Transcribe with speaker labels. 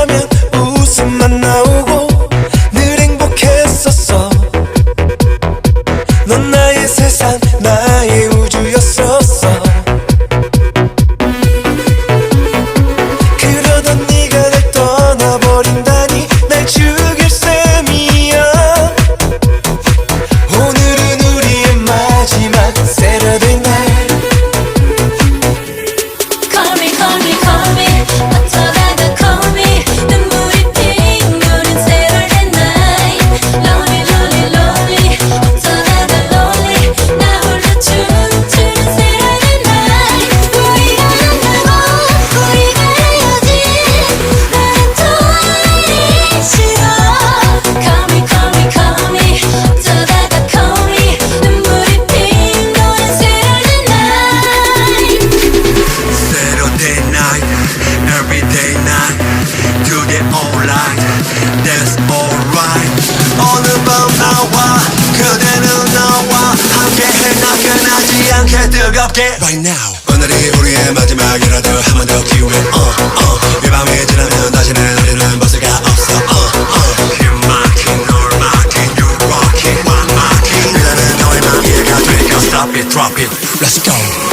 Speaker 1: момент.
Speaker 2: alright That's alright. 어느 밤 나와 그대는 나와 함께해 나타나지 않게 뜨겁게. Right
Speaker 1: now. 오늘이 우리의 마지막이라도 한 번 더 기회. uh, uh. 이 밤이 지나면 다시는 우리는 벗을 가 없어. uh,
Speaker 2: uh. Drop it, drop it, let's
Speaker 1: go.